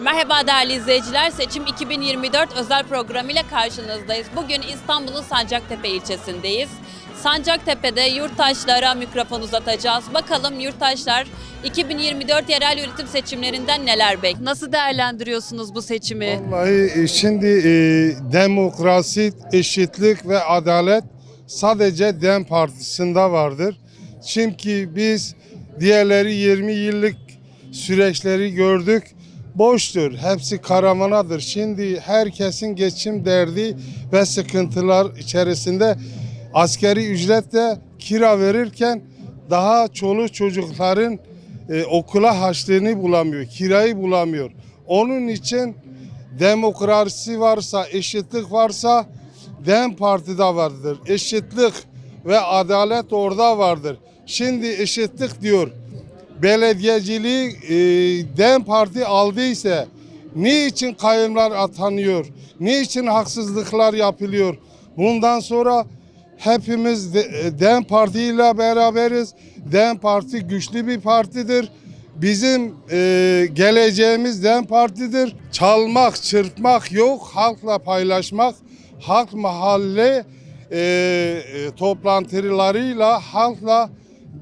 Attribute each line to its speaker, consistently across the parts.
Speaker 1: Merhaba değerli izleyiciler. Seçim 2024 özel programıyla karşınızdayız. Bugün İstanbul'un Sancaktepe ilçesindeyiz. Sancaktepe'de yurttaşlara mikrofon uzatacağız. Bakalım yurttaşlar 2024 yerel yönetim seçimlerinden neler bek? Nasıl değerlendiriyorsunuz bu seçimi?
Speaker 2: Vallahi e, şimdi e, demokrasi, eşitlik ve adalet sadece DEM Partisi'nde vardır. Çünkü biz diğerleri 20 yıllık süreçleri gördük. Boştur. Hepsi karavanadır. Şimdi herkesin geçim derdi ve sıkıntılar içerisinde askeri ücretle kira verirken daha çoluk çocukların e, okula harçlığını bulamıyor, kirayı bulamıyor. Onun için demokrasi varsa, eşitlik varsa DEM Parti'de vardır. Eşitlik ve adalet orada vardır. Şimdi eşitlik diyor. Belediyeciliği e, DEM Parti aldıysa niçin kayımlar atanıyor? Niçin haksızlıklar yapılıyor? Bundan sonra hepimiz e, DEM Parti ile beraberiz. DEM Parti güçlü bir partidir. Bizim e, geleceğimiz DEM Parti'dir. Çalmak, çırpmak yok. Halkla paylaşmak, halk mahalle e, e, toplantılarıyla halkla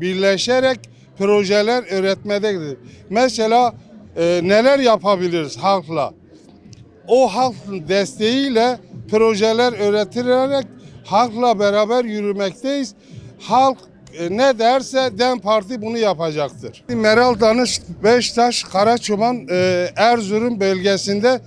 Speaker 2: birleşerek projeler üretmededir. Mesela e, neler yapabiliriz halkla? O halkın desteğiyle projeler üretilerek halkla beraber yürümekteyiz. Halk e, ne derse DEM Parti bunu yapacaktır. Meral Danış Beştaş Karaçoban e, Erzurum bölgesinde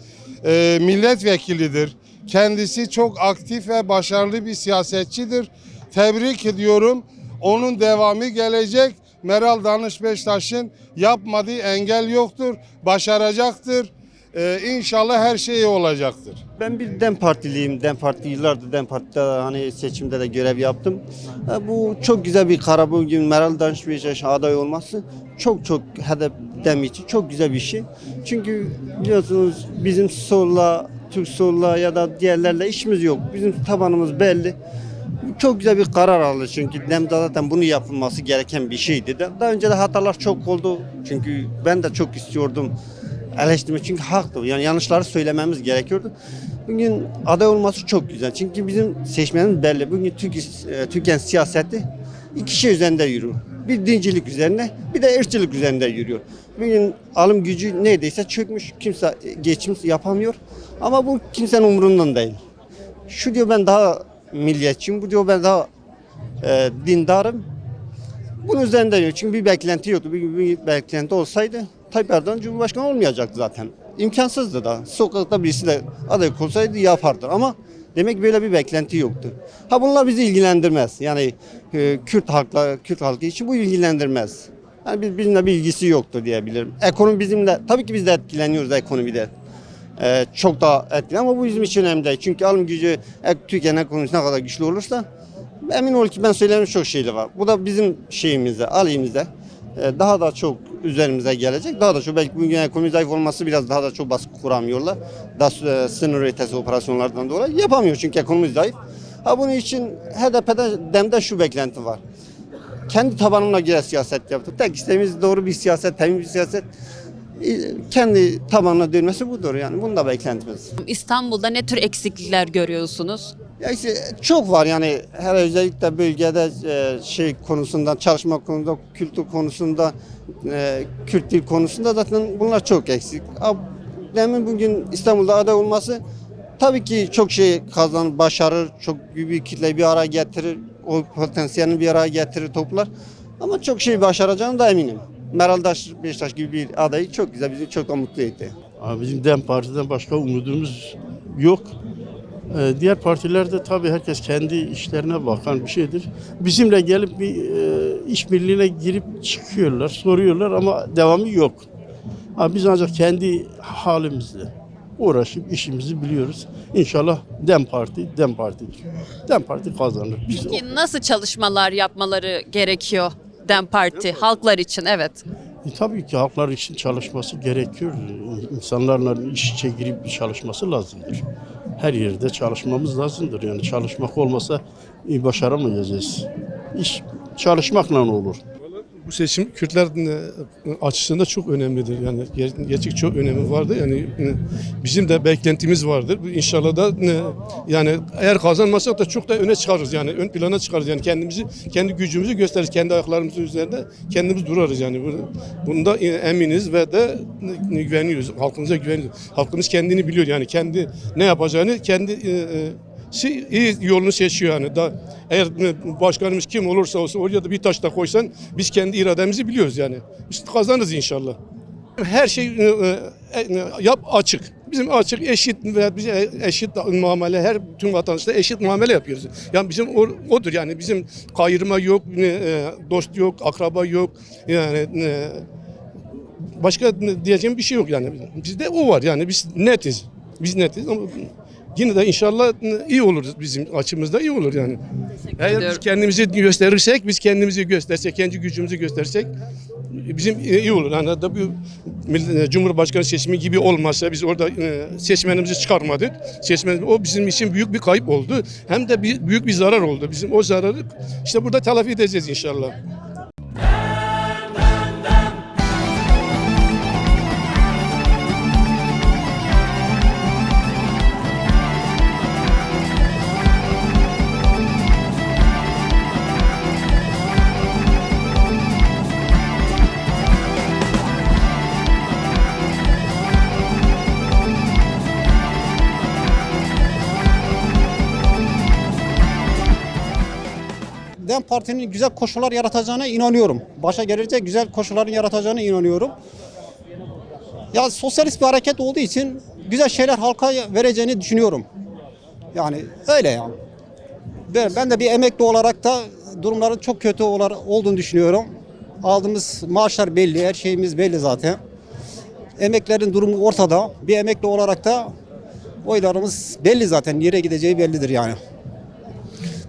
Speaker 2: e, milletvekilidir. Kendisi çok aktif ve başarılı bir siyasetçidir. Tebrik ediyorum. Onun devamı gelecek. Meral Danış Beştaş'ın yapmadığı engel yoktur. Başaracaktır. Ee, inşallah her şey olacaktır.
Speaker 3: Ben bir DEM Partiliyim. DEM Parti yıllardır DEM Parti'de hani seçimde de görev yaptım. E, Bu çok güzel bir karar. Bugün Meral Danışmayacak aday olması çok çok hedef DEM için çok güzel bir şey. Çünkü biliyorsunuz bizim solla, Türk solla ya da diğerlerle işimiz yok. Bizim tabanımız belli. Çok güzel bir karar aldı çünkü DEM'de zaten bunu yapılması gereken bir şeydi. Daha önce de hatalar çok oldu. Çünkü ben de çok istiyordum eleştirme çünkü haktı. Yani yanlışları söylememiz gerekiyordu. Bugün aday olması çok güzel. Çünkü bizim seçmenimiz belli. Bugün Türk, e, Türkiye siyaseti iki şey üzerinde yürüyor. Bir dincilik üzerine bir de ırkçılık üzerinde yürüyor. Bugün alım gücü neredeyse çökmüş. Kimse geçim yapamıyor. Ama bu kimsenin umurundan değil. Şu diyor ben daha milliyetçiyim. Bu diyor ben daha e, dindarım. Bunun üzerinde yok. Çünkü bir beklenti yoktu. Bir, bir beklenti olsaydı Tayyip Erdoğan Cumhurbaşkanı olmayacaktı zaten. İmkansızdı da. Sokakta birisi de aday olsaydı yapardı ama demek böyle bir beklenti yoktu. Ha bunlar bizi ilgilendirmez. Yani e, Kürt halkla Kürt halkı için bu ilgilendirmez. Yani biz, bizimle bir ilgisi yoktur diyebilirim. Ekonomi bizimle tabii ki biz de etkileniyoruz ekonomide. Ee, çok daha etkili ama bu bizim için önemli değil. Çünkü alım gücü Türkiye'nin ekonomisi ne kadar güçlü olursa emin ol ki ben söylemiş çok şeyler var. Bu da bizim şeyimizde, aleyhimizde e, daha da çok üzerimize gelecek. Daha da çok belki bugün ekonomi zayıf olması biraz daha da çok baskı kuramıyorlar. Daha e, sınır ötesi operasyonlardan dolayı yapamıyor çünkü ekonomi zayıf. Ha bunun için HDP'de demde şu beklenti var. Kendi tabanına göre siyaset yaptı. Tek isteğimiz doğru bir siyaset, temiz bir siyaset. E, Kendi tabanına dönmesi budur yani. Bunu da beklentimiz.
Speaker 1: İstanbul'da ne tür eksiklikler görüyorsunuz?
Speaker 3: Ya işte çok var yani her özellikle bölgede e, şey konusunda, çalışma konusunda, kültür konusunda, e, Kürt dil konusunda zaten bunlar çok eksik. Demin bugün İstanbul'da aday olması tabii ki çok şey kazanır, başarır, çok büyük bir kitle bir araya getirir, o potansiyelini bir araya getirir, toplar. Ama çok şey başaracağını da eminim. Meral Daş, Beşiktaş gibi bir adayı çok güzel, bizi çok da mutlu etti.
Speaker 4: Abi bizim DEM Parti'den başka umudumuz yok. Ee, diğer partilerde tabii herkes kendi işlerine bakan bir şeydir. Bizimle gelip bir e, işbirliğine girip çıkıyorlar, soruyorlar ama devamı yok. Abi biz ancak kendi halimizle uğraşıp işimizi biliyoruz. İnşallah DEM Parti, DEM Parti'dir. DEM Parti kazanır. Biz
Speaker 1: Peki nasıl çalışmalar yapmaları gerekiyor DEM Parti halklar için? Evet.
Speaker 4: E, tabii ki halklar için çalışması gerekiyor. İnsanlarla iç içe girip çalışması lazımdır. Her yerde çalışmamız lazımdır. Yani çalışmak olmasa e, başaramayacağız. İş çalışmakla olur. Bu seçim Kürtler açısından çok önemlidir. Yani ger- gerçek çok önemi vardı. Yani e, bizim de beklentimiz vardır. İnşallah da yani eğer kazanmasak da çok da öne çıkarız. Yani ön plana çıkarız. Yani kendimizi, kendi gücümüzü gösteririz. Kendi ayaklarımızın üzerinde kendimiz durarız yani. Bu- Bunda e, eminiz ve de güveniyoruz. Halkımıza güveniyoruz. Halkımız kendini biliyor yani kendi ne yapacağını kendi e, iyi yolunu seçiyor yani. Da, eğer başkanımız kim olursa olsun oraya da bir taş da koysan biz kendi irademizi biliyoruz yani. Biz kazanırız inşallah. Her şey e, e, e, yap açık. Bizim açık, eşit ve bize eşit muamele her tüm vatandaşlara eşit muamele yapıyoruz. Yani bizim o, odur yani bizim kayırma yok, dost yok, akraba yok. Yani başka diyeceğim bir şey yok yani. Bizde o var yani biz netiz. Biz netiz ama yine de inşallah iyi olur bizim açımızda iyi olur yani. Eğer biz kendimizi gösterirsek, biz kendimizi göstersek, kendi gücümüzü göstersek bizim iyi olur. Yani da bu Milli- Cumhurbaşkanı seçimi gibi olmazsa biz orada e, seçmenimizi çıkarmadık. Seçmen o bizim için büyük bir kayıp oldu. Hem de büyük bir zarar oldu. Bizim o zararı işte burada telafi edeceğiz inşallah.
Speaker 3: Parti'nin güzel koşullar yaratacağına inanıyorum. Başa gelecek güzel koşulların yaratacağına inanıyorum. Ya sosyalist bir hareket olduğu için güzel şeyler halka vereceğini düşünüyorum. Yani öyle yani. Ben, ben de bir emekli olarak da durumların çok kötü olduğunu düşünüyorum. Aldığımız maaşlar belli, her şeyimiz belli zaten. Emeklerin durumu ortada. Bir emekli olarak da oylarımız belli zaten. Nereye gideceği bellidir yani.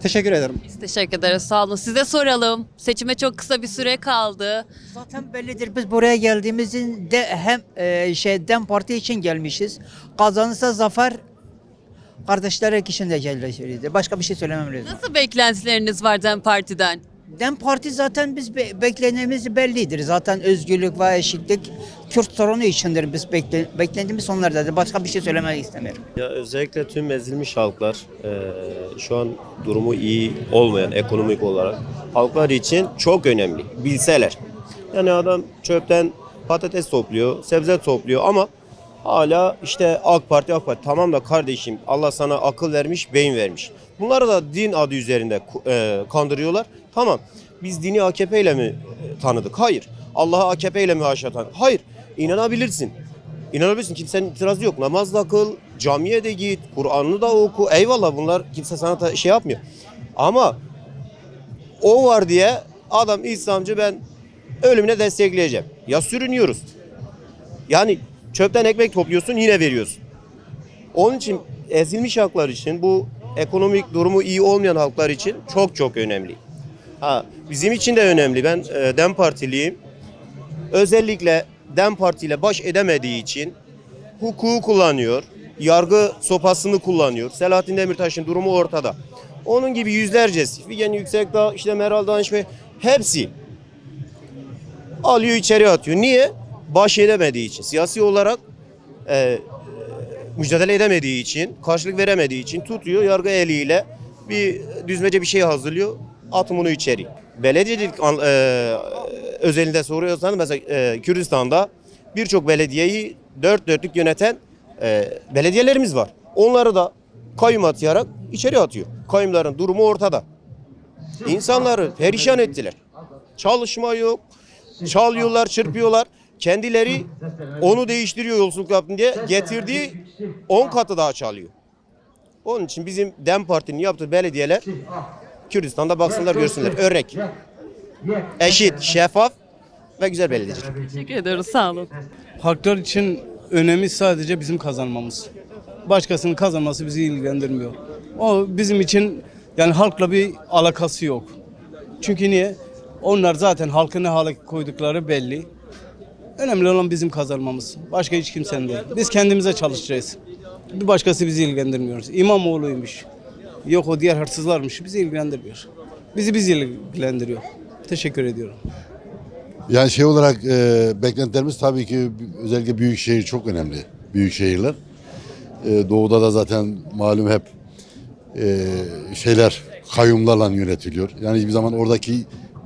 Speaker 3: Teşekkür ederim.
Speaker 1: Biz teşekkür ederiz. Sağ olun. Size soralım. Seçime çok kısa bir süre kaldı.
Speaker 5: Zaten bellidir biz buraya geldiğimizin de hem e, şey Dem Parti için gelmişiz. Kazanırsa zafer kardeşler kişinin de gelişidir. Başka bir şey söylemem lazım.
Speaker 1: Nasıl beklentileriniz var DEM Parti'den?
Speaker 5: Dem Parti zaten biz be- beklenimiz bellidir. Zaten özgürlük ve eşitlik Kürt sorunu içindir biz bekle, beklentimiz onlardadır. Başka bir şey söylemek istemiyorum.
Speaker 6: Ya özellikle tüm ezilmiş halklar eee, şu an durumu iyi olmayan ekonomik olarak halklar için çok önemli. Bilseler. Yani adam çöpten patates topluyor, sebze topluyor ama hala işte AK Parti AK Parti. Tamam da kardeşim Allah sana akıl vermiş, beyin vermiş. Bunları da din adı üzerinde eee, kandırıyorlar. Tamam biz dini AKP ile mi e, tanıdık? Hayır. Allah'a AKP ile mi aşağı tanıdık? Hayır. İnanabilirsin. İnanabilirsin kimsenin itirazı yok. Namaz da kıl, camiye de git, Kur'an'ını da oku. Eyvallah bunlar kimse sana şey yapmıyor. Ama o var diye adam İslamcı ben ölümüne destekleyeceğim. Ya sürünüyoruz. Yani çöpten ekmek topluyorsun yine veriyorsun. Onun için ezilmiş halklar için bu ekonomik durumu iyi olmayan halklar için çok çok önemli. Ha, bizim için de önemli. Ben e, DEM Partiliyim özellikle DEM Parti ile baş edemediği için hukuku kullanıyor, yargı sopasını kullanıyor. Selahattin Demirtaş'ın durumu ortada. Onun gibi yüzlerce, Figen Yüksekdağ, işte Meral Danışma hepsi alıyor içeri atıyor. Niye? Baş edemediği için. Siyasi olarak e, e, mücadele edemediği için, karşılık veremediği için tutuyor yargı eliyle bir düzmece bir şey hazırlıyor. Atın içeri. Belediyecilik e, özelinde soruyorsanız mesela e, Kürdistan'da birçok belediyeyi dört dörtlük yöneten e, belediyelerimiz var. Onları da kayyum atayarak içeri atıyor. Kayyumların durumu ortada. İnsanları perişan ettiler. Çalışma yok. Çalıyorlar, çırpıyorlar. Kendileri onu değiştiriyor yolsuzluk yaptın diye getirdiği 10 katı daha çalıyor. Onun için bizim DEM Parti'nin yaptığı belediyeler Kürdistan'da baksınlar görsünler. Örnek. Eşit, şeffaf ve güzel belediyecilik.
Speaker 1: Teşekkür ediyoruz. Sağ olun.
Speaker 7: Halklar için önemi sadece bizim kazanmamız. Başkasının kazanması bizi ilgilendirmiyor. O bizim için yani halkla bir alakası yok. Çünkü niye? Onlar zaten halkı ne hale koydukları belli. Önemli olan bizim kazanmamız. Başka hiç kimsenin değil. Biz kendimize çalışacağız. Bir başkası bizi ilgilendirmiyor. İmamoğlu'ymuş. Yok o diğer hırsızlarmış. Bizi ilgilendirmiyor. Bizi biz ilgilendiriyor. Teşekkür ediyorum.
Speaker 8: Yani şey olarak e, beklentilerimiz tabii ki özellikle büyük şehir çok önemli. Büyük şehirler. E, doğuda da zaten malum hep e, şeyler kayyumlarla yönetiliyor. Yani hiçbir zaman oradaki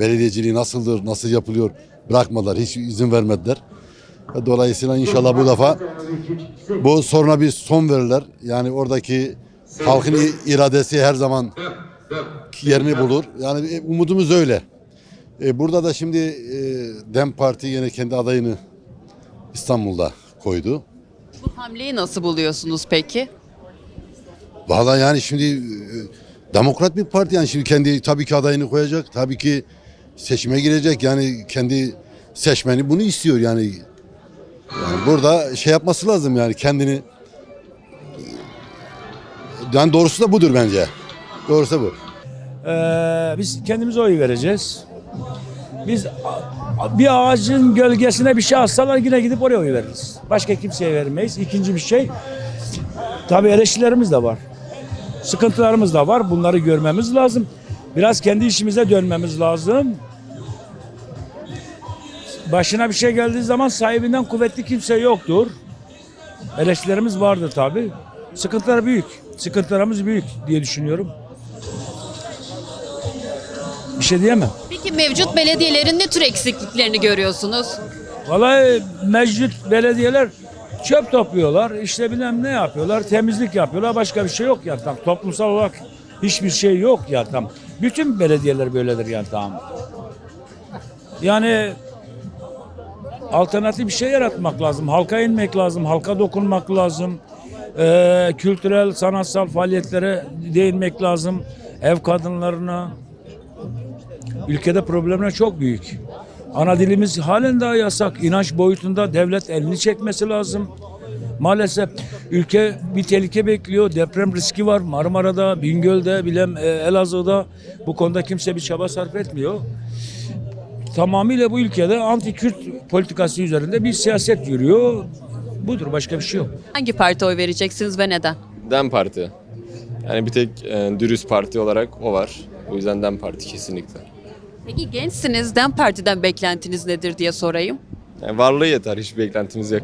Speaker 8: belediyeciliği nasıldır, nasıl yapılıyor bırakmadılar, hiç izin vermediler. Ve Dolayısıyla inşallah bu defa bu soruna bir son verirler. Yani oradaki halkın iradesi her zaman yerini bulur. Yani e, umudumuz öyle. E, burada da şimdi e, Dem Parti yine kendi adayını İstanbul'da koydu.
Speaker 1: Bu hamleyi nasıl buluyorsunuz peki?
Speaker 8: Valla yani şimdi e, demokrat bir parti yani şimdi kendi tabii ki adayını koyacak. Tabii ki seçime girecek yani kendi seçmeni bunu istiyor yani. Yani burada şey yapması lazım yani kendini yani doğrusu da budur bence. Doğrusu bu.
Speaker 9: Ee, biz kendimize oy vereceğiz. Biz bir ağacın gölgesine bir şey assalar yine gidip oraya oy veririz. Başka kimseye vermeyiz. İkinci bir şey, tabii eleştirilerimiz de var. Sıkıntılarımız da var. Bunları görmemiz lazım. Biraz kendi işimize dönmemiz lazım. Başına bir şey geldiği zaman sahibinden kuvvetli kimse yoktur. Eleştirilerimiz vardır tabii. Sıkıntılar büyük. Sıkıntılarımız büyük diye düşünüyorum. Bir şey diyemem.
Speaker 1: Peki mevcut belediyelerin ne tür eksikliklerini görüyorsunuz?
Speaker 9: Vallahi mevcut belediyeler çöp topluyorlar, işte bilmem ne yapıyorlar, temizlik yapıyorlar, başka bir şey yok ya tam. Toplumsal olarak hiçbir şey yok ya tam. Bütün belediyeler böyledir yani tamam. Yani alternatif bir şey yaratmak lazım, halka inmek lazım, halka dokunmak lazım. Ee, kültürel, sanatsal faaliyetlere değinmek lazım. Ev kadınlarına, ülkede problemler çok büyük. Ana dilimiz halen daha yasak. İnanç boyutunda devlet elini çekmesi lazım. Maalesef ülke bir tehlike bekliyor. Deprem riski var. Marmara'da, Bingöl'de, bilem e, Elazığ'da bu konuda kimse bir çaba sarf etmiyor. Tamamıyla bu ülkede anti-Kürt politikası üzerinde bir siyaset yürüyor. Budur başka bir şey yok.
Speaker 1: Hangi parti oy vereceksiniz ve neden?
Speaker 10: Dem Parti. Yani bir tek e, dürüst parti olarak o var. O yüzden Dem Parti kesinlikle.
Speaker 1: Peki gençsiniz, DEM Parti'den beklentiniz nedir diye sorayım.
Speaker 10: Yani varlığı yeter, hiçbir beklentimiz yok.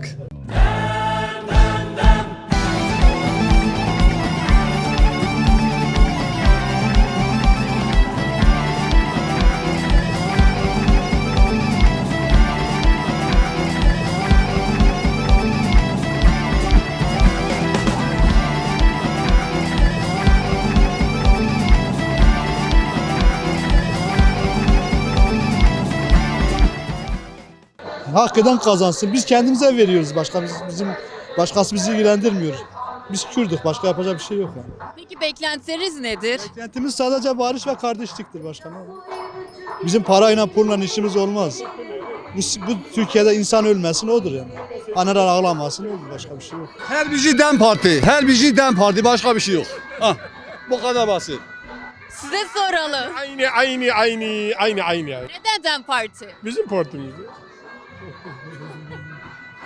Speaker 11: Hak eden kazansın. Biz kendimize veriyoruz. Başka biz- bizim başkası bizi ilgilendirmiyor. Biz Kürdük. Başka yapacak bir şey yok yani.
Speaker 1: Peki beklentileriniz nedir?
Speaker 11: Beklentimiz sadece barış ve kardeşliktir başkanım. Bizim parayla pulla işimiz olmaz. Bu, bu Türkiye'de insan ölmesin odur yani. Analar ağlamasın odur. Başka bir şey yok.
Speaker 12: Her bizi Dem Parti. Her bizi Dem Parti. Başka bir şey yok. Ha, bu kadar basit.
Speaker 1: Size soralım.
Speaker 2: Aynı aynı aynı aynı aynı yani.
Speaker 1: Neden DEM Parti?
Speaker 2: Bizim partimiz.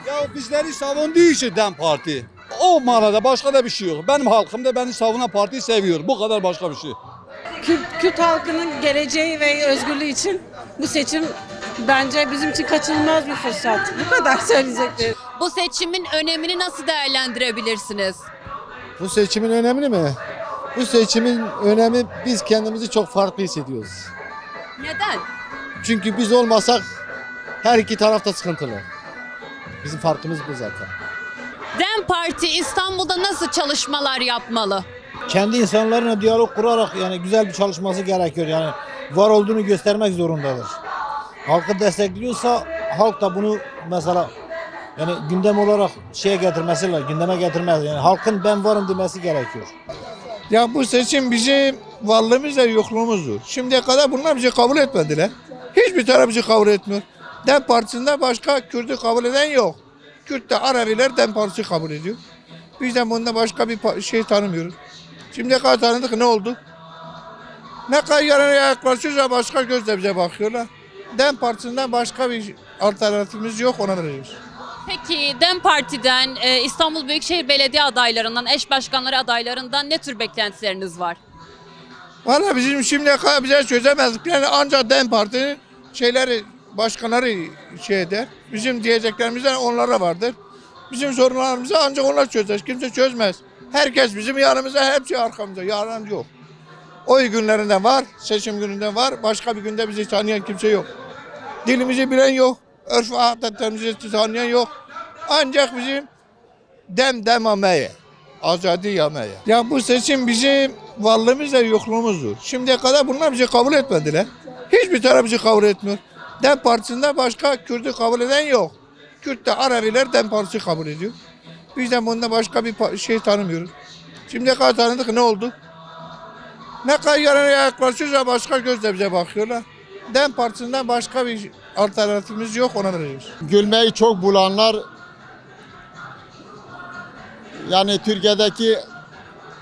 Speaker 12: Ya bizleri savunduğu için Dem Parti. O manada başka da bir şey yok. Benim halkım da beni savunan partiyi seviyor. Bu kadar başka bir şey.
Speaker 13: Kürt, Kürt halkının geleceği ve özgürlüğü için bu seçim bence bizim için kaçınılmaz bir fırsat. Bu kadar söyleyeceklerim.
Speaker 1: Bu seçimin önemini nasıl değerlendirebilirsiniz?
Speaker 11: Bu seçimin önemli mi? Bu seçimin önemi biz kendimizi çok farklı hissediyoruz.
Speaker 1: Neden?
Speaker 11: Çünkü biz olmasak her iki tarafta sıkıntılı. Bizim farkımız bu zaten.
Speaker 1: DEM Parti İstanbul'da nasıl çalışmalar yapmalı?
Speaker 11: kendi insanlarına diyalog kurarak yani güzel bir çalışması gerekiyor. Yani var olduğunu göstermek zorundadır. Halkı destekliyorsa halk da bunu mesela yani gündem olarak şeye getirmesi lazım, gündeme getirmez. Yani halkın ben varım demesi gerekiyor.
Speaker 12: Ya bu seçim bizim varlığımız ve yokluğumuzdur. Şimdiye kadar bunlar bizi kabul etmediler. Hiçbir taraf bizi kabul etmiyor. Dem Partisi'nde başka Kürt'ü kabul eden yok. Kürt de Arabiler Dem Partisi kabul ediyor. Biz de bunda başka bir şey tanımıyoruz. Şimdiye kadar tanıdık ne oldu? Ne kadar yarına yaklaşıyorsa başka gözle bize bakıyorlar. Dem Partisi'nden başka bir alternatifimiz yok ona veriyoruz.
Speaker 1: Peki DEM Parti'den e, İstanbul Büyükşehir Belediye adaylarından, eş başkanları adaylarından ne tür beklentileriniz var?
Speaker 12: Valla bizim şimdiye kadar bize çözemezdik. Yani ancak DEM Parti'nin şeyleri başkaları şey eder. Bizim diyeceklerimizden onlara vardır. Bizim sorunlarımızı ancak onlar çözer. Kimse çözmez. Herkes bizim yanımıza, hepsi arkamızda. Yalan yok. Oy günlerinde var, seçim gününde var. Başka bir günde bizi tanıyan kimse yok. Dilimizi bilen yok. Örf ve adetlerimizi tanıyan yok. Ancak bizim dem demameye, azadi yameye. Ya bu seçim bizim varlığımızla yokluğumuzdur. Şimdiye kadar bunlar bizi kabul etmediler. Hiçbir taraf bizi kabul etmiyor. Dem Partisi'nde başka Kürt'ü kabul eden yok. Kürt de Aleviler Dem Partisi kabul ediyor. Biz de bunda başka bir şey tanımıyoruz. Şimdiye kadar tanıdık ne oldu? Ne kadar yarına yaklaşıyorsa başka gözle bize bakıyorlar. Dem Partisi'nden başka bir alternatifimiz yok ona vereceğiz.
Speaker 14: Gülmeyi çok bulanlar yani Türkiye'deki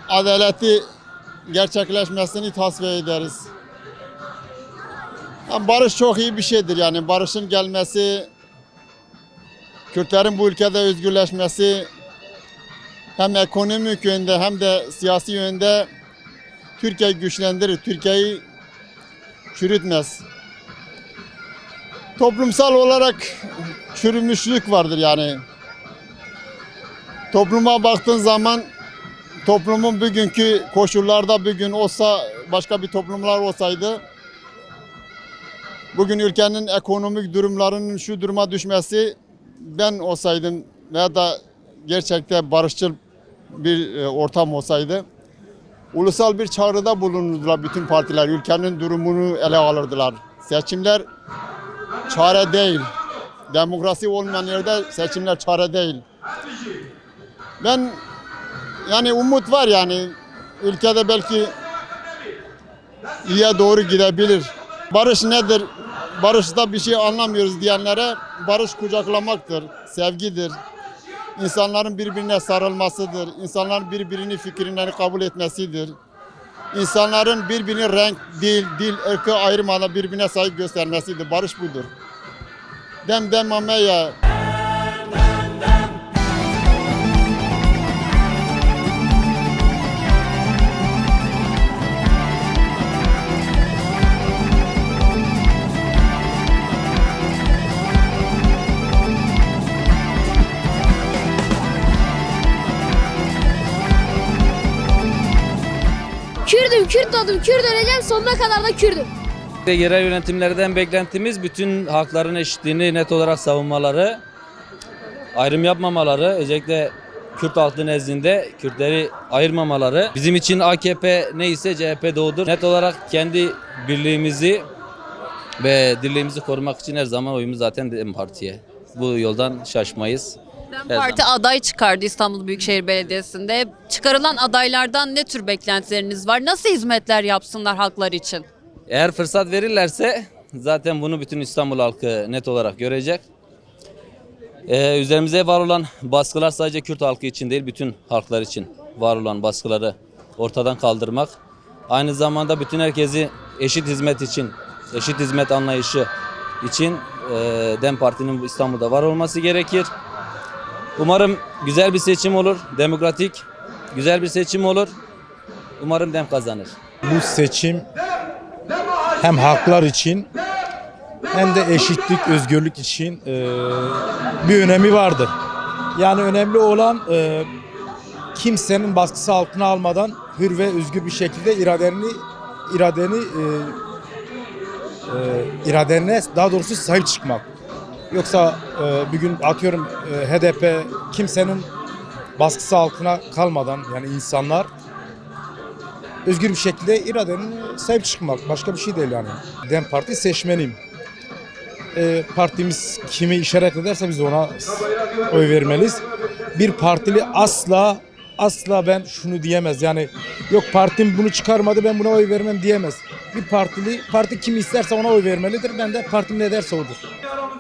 Speaker 14: adaleti gerçekleşmesini tasfiye ederiz. Barış çok iyi bir şeydir yani barışın gelmesi, Kürtlerin bu ülkede özgürleşmesi hem ekonomik yönde hem de siyasi yönde Türkiye'yi güçlendirir, Türkiye'yi çürütmez. Toplumsal olarak çürümüşlük vardır yani. Topluma baktığın zaman toplumun bugünkü koşullarda bugün olsa başka bir toplumlar olsaydı bugün ülkenin ekonomik durumlarının şu duruma düşmesi ben olsaydım veya da gerçekten barışçıl bir e, ortam olsaydı ulusal bir çağrıda bulunurdular bütün partiler. Ülkenin durumunu ele alırdılar. Seçimler çare değil. Demokrasi olmayan yerde seçimler çare değil. Ben yani umut var yani ülkede belki iyiye doğru gidebilir. Barış nedir? Barışta bir şey anlamıyoruz diyenlere barış kucaklamaktır, sevgidir. İnsanların birbirine sarılmasıdır. İnsanların birbirini fikirlerini kabul etmesidir. İnsanların birbirini renk, dil, dil, ırkı ayırmadan birbirine saygı göstermesidir. Barış budur. Dem dem
Speaker 15: Kürt doğdum, Kürt öleceğim, sonuna kadar da Kürdüm.
Speaker 16: Yerel yönetimlerden beklentimiz bütün hakların eşitliğini net olarak savunmaları, ayrım yapmamaları, özellikle Kürt halkı nezdinde Kürtleri ayırmamaları. Bizim için AKP neyse CHP doğudur. Net olarak kendi birliğimizi ve dirliğimizi korumak için her zaman oyumuz zaten DEM Parti'ye. Bu yoldan şaşmayız.
Speaker 1: DEM Parti aday çıkardı İstanbul Büyükşehir Belediyesi'nde. Çıkarılan adaylardan ne tür beklentileriniz var? Nasıl hizmetler yapsınlar halklar için?
Speaker 16: Eğer fırsat verirlerse zaten bunu bütün İstanbul halkı net olarak görecek. Ee, üzerimize var olan baskılar sadece Kürt halkı için değil bütün halklar için var olan baskıları ortadan kaldırmak. Aynı zamanda bütün herkesi eşit hizmet için, eşit hizmet anlayışı için e, DEM Parti'nin bu İstanbul'da var olması gerekir. Umarım güzel bir seçim olur, demokratik, güzel bir seçim olur. Umarım DEM kazanır.
Speaker 17: Bu seçim hem haklar için hem de eşitlik, özgürlük için e, bir önemi vardır. Yani önemli olan e, kimsenin baskısı altına almadan hür ve özgür bir şekilde iradeni iradeni e, e, iradene daha doğrusu sahip çıkmak. Yoksa e, bir gün atıyorum e, HDP kimsenin baskısı altına kalmadan yani insanlar özgür bir şekilde iradenin sahip çıkmak. Başka bir şey değil yani. Dem Parti seçmeniyim. Ee, partimiz kimi işaret ederse biz ona oy vermeliyiz. Bir partili asla asla ben şunu diyemez. Yani yok partim bunu çıkarmadı ben buna oy vermem diyemez. Bir partili parti kim isterse ona oy vermelidir. Ben de partim ne derse odur.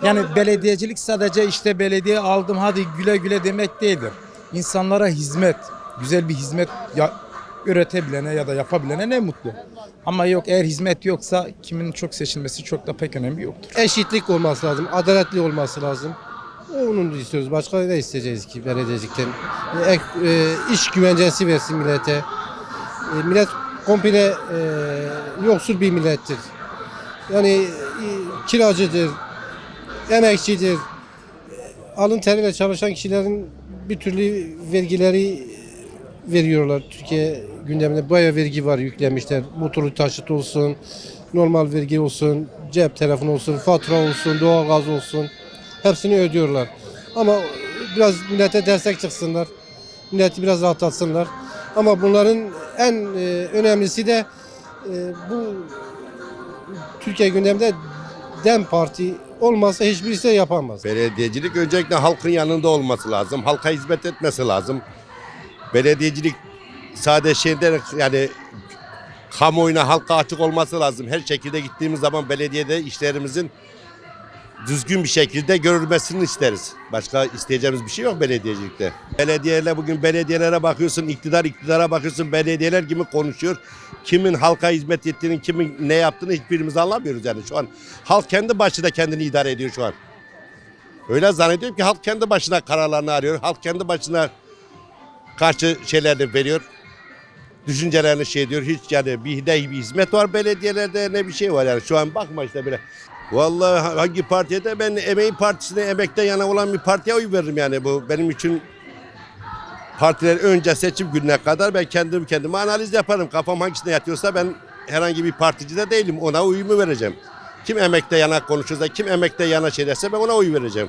Speaker 17: Yani belediyecilik sadece işte belediye aldım hadi güle güle demek değildir. İnsanlara hizmet, güzel bir hizmet ya, üretebilene ya da yapabilene ne mutlu. Ama yok eğer hizmet yoksa kimin çok seçilmesi çok da pek önemli yoktur.
Speaker 18: Eşitlik olması lazım, adaletli olması lazım. Onu istiyoruz. Başka ne isteyeceğiz ki belediyecilikten? Ek, e, iş güvencesi versin millete. E, millet komple e, yoksul bir millettir. Yani e, kiracıdır, emekçidir. Alın teriyle çalışan kişilerin bir türlü vergileri veriyorlar. Türkiye gündeminde bayağı vergi var yüklemişler. Motorlu taşıt olsun, normal vergi olsun, cep telefonu olsun, fatura olsun, doğalgaz olsun. Hepsini ödüyorlar. Ama biraz millete destek çıksınlar. Milleti biraz rahatlatsınlar. Ama bunların en e, önemlisi de e, bu Türkiye gündeminde DEM Parti olmasa hiçbirisi de yapamaz.
Speaker 19: Belediyecilik öncelikle halkın yanında olması lazım. Halka hizmet etmesi lazım. Belediyecilik sadece şeyden yani kamuoyuna halka açık olması lazım. Her şekilde gittiğimiz zaman belediyede işlerimizin düzgün bir şekilde görülmesini isteriz. Başka isteyeceğimiz bir şey yok belediyecilikte. Belediyeler bugün belediyelere bakıyorsun, iktidar iktidara bakıyorsun, belediyeler gibi konuşuyor. Kimin halka hizmet ettiğini, kimin ne yaptığını hiçbirimiz anlamıyoruz yani şu an. Halk kendi başına kendini idare ediyor şu an. Öyle zannediyorum ki halk kendi başına kararlarını arıyor. Halk kendi başına karşı şeylerini veriyor. Düşüncelerini şey diyor. Hiç yani bir, ne bir hizmet var belediyelerde ne bir şey var yani. Şu an bakma işte bile. Vallahi hangi partiye de ben emeğin partisine emekten yana olan bir partiye oy veririm yani. Bu benim için partiler önce seçim gününe kadar ben kendim kendime analiz yaparım. Kafam hangisine yatıyorsa ben herhangi bir partici de değilim. Ona uyumu vereceğim. Kim emekte yana konuşursa, kim emekte yana şey derse ben ona oy vereceğim.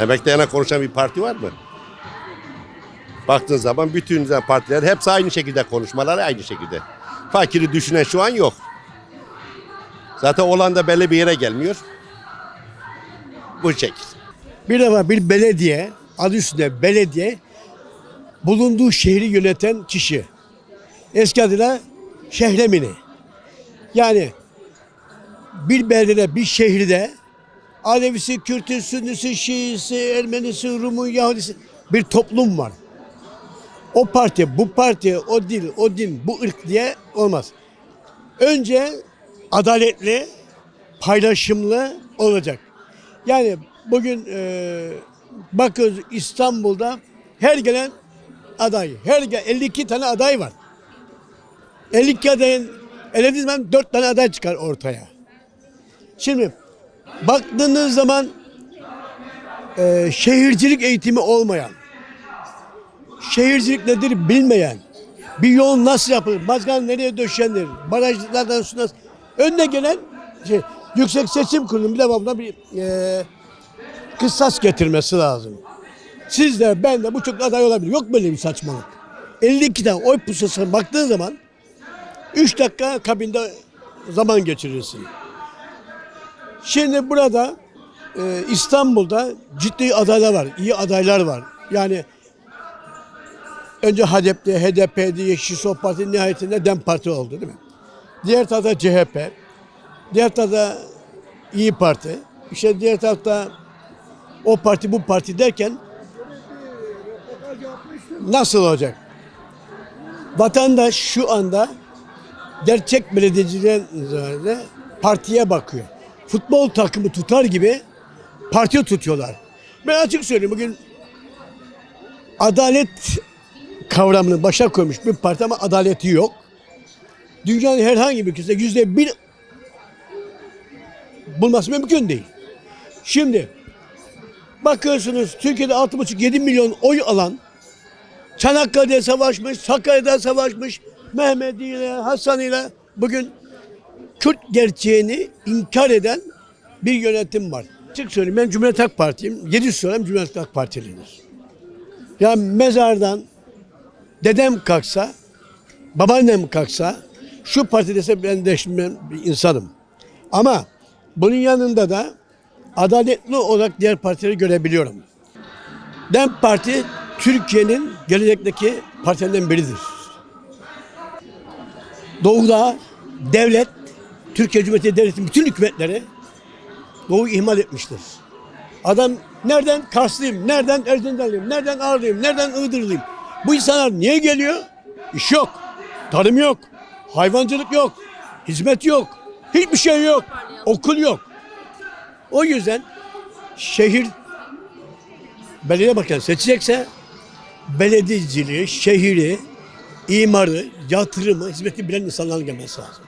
Speaker 19: Emekte yana konuşan bir parti var mı? Baktığın zaman bütün partiler hepsi aynı şekilde konuşmaları aynı şekilde. Fakiri düşünen şu an yok. Zaten olan da belli bir yere gelmiyor. Bu şekil.
Speaker 11: Bir defa bir belediye, adı üstünde belediye, bulunduğu şehri yöneten kişi. Eski adıyla şehremini. Yani bir beldede, bir şehirde Alevisi, Kürtü, Sünnisi, Şiisi, Ermenisi, Rumu, Yahudisi bir toplum var. O parti, bu parti, o dil, o din, bu ırk diye olmaz. Önce adaletli, paylaşımlı olacak. Yani bugün e, bakıyoruz İstanbul'da her gelen aday, her gel 52 tane aday var. 52 adayın elediğiniz zaman 4 tane aday çıkar ortaya. Şimdi baktığınız zaman e, şehircilik eğitimi olmayan, şehircilik nedir bilmeyen, bir yol nasıl yapılır, mazgal nereye döşenir, barajlardan su nasıl... Önüne gelen şey, Yüksek Seçim Kurulu'nun bir de buna bir e, kıssas getirmesi lazım. Siz de ben de bu çok aday olabilir. Yok böyle bir saçmalık. 52 tane oy pususuna baktığın zaman 3 dakika kabinde zaman geçirirsin. Şimdi burada e, İstanbul'da ciddi adaylar var, iyi adaylar var. Yani önce HDP'de, HDP'de, Yeşil Sol Parti nihayetinde DEM Parti oldu değil mi? Diğer tarafta CHP, diğer tarafta İyi Parti, işte diğer tarafta o parti bu parti derken nasıl olacak? Vatandaş şu anda gerçek belediyecilerin üzerinde partiye bakıyor. Futbol takımı tutar gibi parti tutuyorlar. Ben açık söyleyeyim bugün adalet kavramını başa koymuş bir parti ama adaleti yok. Dünyanın herhangi bir ülkesinde yüzde bir bulması mümkün değil. Şimdi bakıyorsunuz Türkiye'de 6,5-7 milyon oy alan Çanakkale'de savaşmış, Sakarya'da savaşmış, Mehmedi ile, Hasan ile bugün Kürt gerçeğini inkar eden bir yönetim var. Açık söyleyeyim ben Cumhuriyet Halk Parti'yim. 7 söylem Cumhuriyet Halk Partilidir. Ya mezardan dedem kalksa, babaannem kalksa, şu parti dese ben değişmem bir insanım. Ama bunun yanında da adaletli olarak diğer partileri görebiliyorum. DEM Parti Türkiye'nin gelecekteki partilerinden biridir. Doğu'da devlet, Türkiye Cumhuriyeti Devleti'nin bütün hükümetleri Doğu'yu ihmal etmiştir. Adam nereden Karslıyım, nereden Erzincanlıyım, nereden Ağrılıyım, nereden Iğdırlıyım. Bu insanlar niye geliyor? İş yok, tarım yok, hayvancılık yok, hizmet yok, hiçbir şey yok, okul yok. O yüzden şehir belediye başkanı seçecekse belediyeciliği, şehri, imarı, yatırımı, hizmeti bilen insanların gelmesi lazım.